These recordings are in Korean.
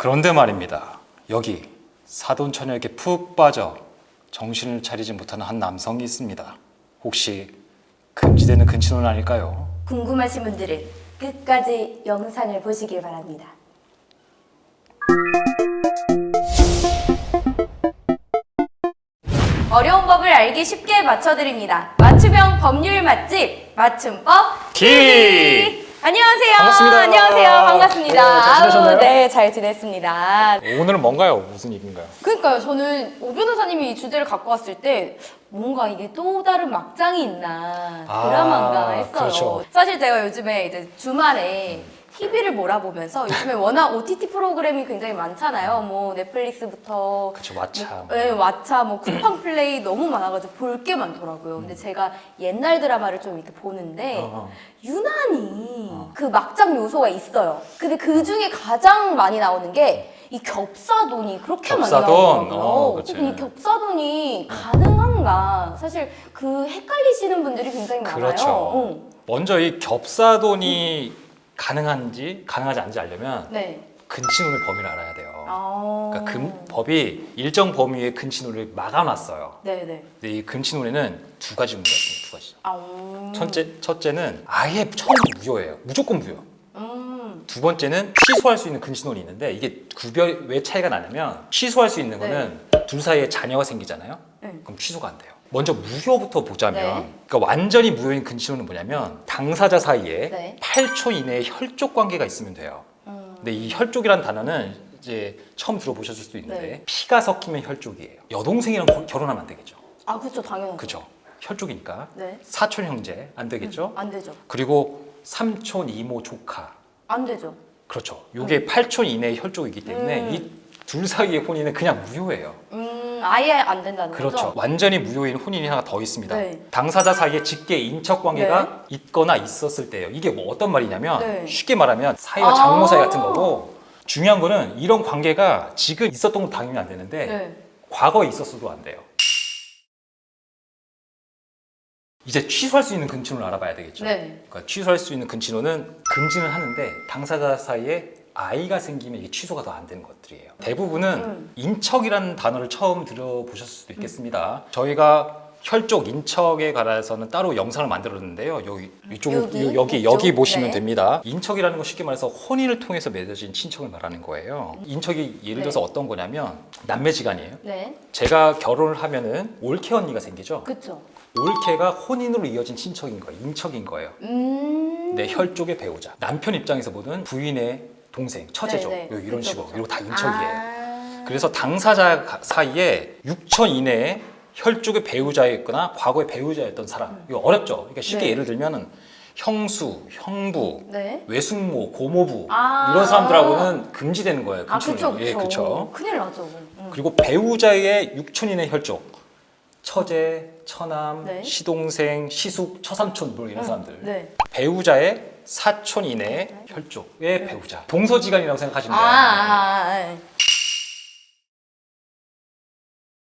그런데 말입니다. 여기 사돈 처녀에게 푹 빠져 정신을 차리지 못하는 한 남성이 있습니다. 혹시 금지되는 근친혼 아닐까요? 궁금하신 분들은 끝까지 영상을 보시길 바랍니다. 어려운 법을 알기 쉽게 맞춰드립니다. 맞춤형 법률 맛집 맞춤법 키! TV. 안녕하세요. 반갑습니다. 안녕하세요. 반갑습니다. 네, 지내셨나요? 아우, 네, 잘 지냈습니다. 오늘은 뭔가요? 무슨 일인가요? 그러니까요. 저는 오 변호사님이 이 주제를 갖고 왔을 때 뭔가 이게 또 다른 막장이 있나 아, 드라마인가 했어요. 그렇죠. 사실 제가 요즘에 이제 주말에 TV를 몰아보면서 요즘에 워낙 OTT 프로그램이 굉장히 많잖아요. 뭐 넷플릭스부터 그쵸, 왓챠. 뭐, 네, 왓챠, 뭐 쿠팡 플레이 너무 많아가지고 볼 게 많더라고요. 근데 제가 옛날 드라마를 좀 이렇게 보는데 어, 어. 유난히 그 막장 요소가 있어요. 근데 그 중에 가장 많이 나오는 게 이 겹사돈이 그렇게 겹사돈? 많이 나오더라고요. 어, 그치. 근데 이 겹사돈이 가능한가? 사실 그 헷갈리시는 분들이 굉장히 많아요. 그렇죠. 응. 먼저 이 겹사돈이 가능한지 가능하지 않은지 알려면 네. 근친혼의 범위를 알아야 돼요. 아. 그러니까 금, 법이 일정 범위의 근친혼을 막아놨어요. 네 네. 근데 이 근친혼에는 두 가지 문제가 있습니다. 두 가지. 아. 음. 첫째, 첫째는 아예 처음부터 무효예요. 무조건 무효. 음. 두 번째는 취소할 수 있는 근친혼이 있는데 이게 구별 왜 차이가 나냐면 취소할 수 있는 거는 둘 사이에 자녀가 생기잖아요. 네. 그럼 취소가 안 돼요. 먼저 무효부터 보자면 네. 그러니까 완전히 무효인 근친혼은 뭐냐면 당사자 사이에 네. 8초 이내에 혈족 관계가 있으면 돼요. 음. 근데 이 혈족이라는 단어는 이제 처음 들어보셨을 수도 있는데 네. 피가 섞이면 혈족이에요. 여동생이랑 거- 결혼하면 안 되겠죠. 아, 그렇죠. 당연하죠. 그죠? 혈족이니까 네. 사촌 형제 안 되겠죠. 안 되죠. 그리고 삼촌 이모 조카 안 되죠. 그렇죠. 이게 8촌 이내의 혈족이기 때문에 음. 이 둘 사이의 혼인은 그냥 무효예요. 음, 아예 안 된다는 그렇죠. 거죠? 완전히 무효인 혼인이 하나 더 있습니다. 네. 당사자 사이에 직계 인척 관계가 있거나 있었을 때예요. 이게 뭐 어떤 말이냐면 네. 쉽게 말하면 사이와 아. 장모 사이 같은 거고 중요한 거는 이런 관계가 지금 있었던 건 당연히 안 되는데 네. 과거에 있었어도 안 돼요. 이제 취소할 수 있는 근친혼을 알아봐야 되겠죠. 네. 그러니까 취소할 수 있는 근친혼은 금지는 하는데 당사자 사이에 아이가 생기면 이게 취소가 더 안 되는 것들이에요. 대부분은 음. 인척이라는 단어를 처음 들어보셨을 수도 있겠습니다. 저희가 혈족 인척에 관해서는 따로 영상을 만들었는데요. 여기 이쪽 여기? 여기 여기, 이쪽? 여기 보시면 네. 됩니다. 인척이라는 건 쉽게 말해서 혼인을 통해서 맺어진 친척을 말하는 거예요. 인척이 예를 들어서 네. 어떤 거냐면 남매지간이에요. 네. 제가 결혼을 하면은 올케 언니가 생기죠. 그쵸. 올케가 혼인으로 이어진 친척인 거예요. 인척인 거예요. 음. 내 혈족의 배우자. 남편 입장에서 보는 부인의 동생, 처제죠. 네, 네. 요 이런 그쵸, 식으로. 그쵸. 이거 다 인척이에요. 아. 그래서 당사자 가- 사이에 6천 이내에 혈족의 배우자였거나 과거의 배우자였던 사람. 이거 어렵죠. 그러니까 쉽게 네. 예를 들면은 형수, 형부, 네. 외숙모, 고모부 아. 이런 사람들하고는 금지되는 거예요. 아, 그쵸, 근친혼이. 그쵸. 예, 그쵸. 큰일 나죠. 음. 그리고 배우자의 6천 이내 혈족. 처제, 처남, 네. 시동생, 시숙, 처삼촌 뭐 이런 음, 사람들. 네. 배우자의 사촌 이내의 혈족의 배우자. 동서지간이라고 생각하시면 아, 돼요. 아, 아, 아.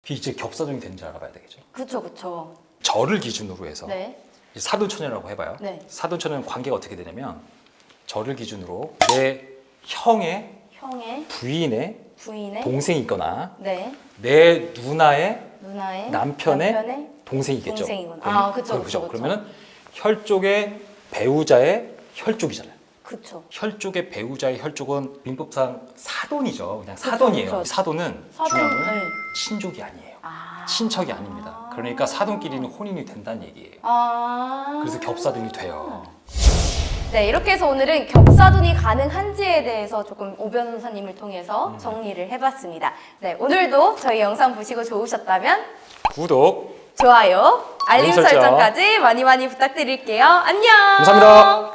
그게 이제 겹사정이 되는지 알아봐야 되겠죠. 그쵸, 그쵸. 절을 기준으로 해서 네. 사돈처녀라고 해봐요. 네. 사돈처녀는 관계가 어떻게 되냐면 절을 기준으로 내 형의 형의 부인의 부인의 동생이 있거나 네. 내 누나의 누나의 남편의 남편의 동생이겠죠. 동생이구나. 아, 그쵸, 그쵸. 그쵸. 그러면은 혈족의 배우자의 혈족이잖아요. 그쵸. 혈족의 배우자의 혈족은 민법상 사돈이죠. 그냥 그쵸, 사돈이에요. 그쵸. 사돈은 사돈, 건 네. 친족이 아니에요. 아. 친척이 아닙니다. 그러니까 사돈끼리는 혼인이 된다는 얘기예요. 아. 그래서 겹사돈이 돼요. 네, 이렇게 해서 오늘은 겹사돈이 가능한지에 대해서 조금 오 변호사님을 통해서 음. 정리를 해봤습니다. 네, 오늘도 저희 영상 보시고 좋으셨다면 구독 좋아요, 알림 알림 설정. 설정까지 많이 많이 부탁드릴게요. 안녕! 감사합니다.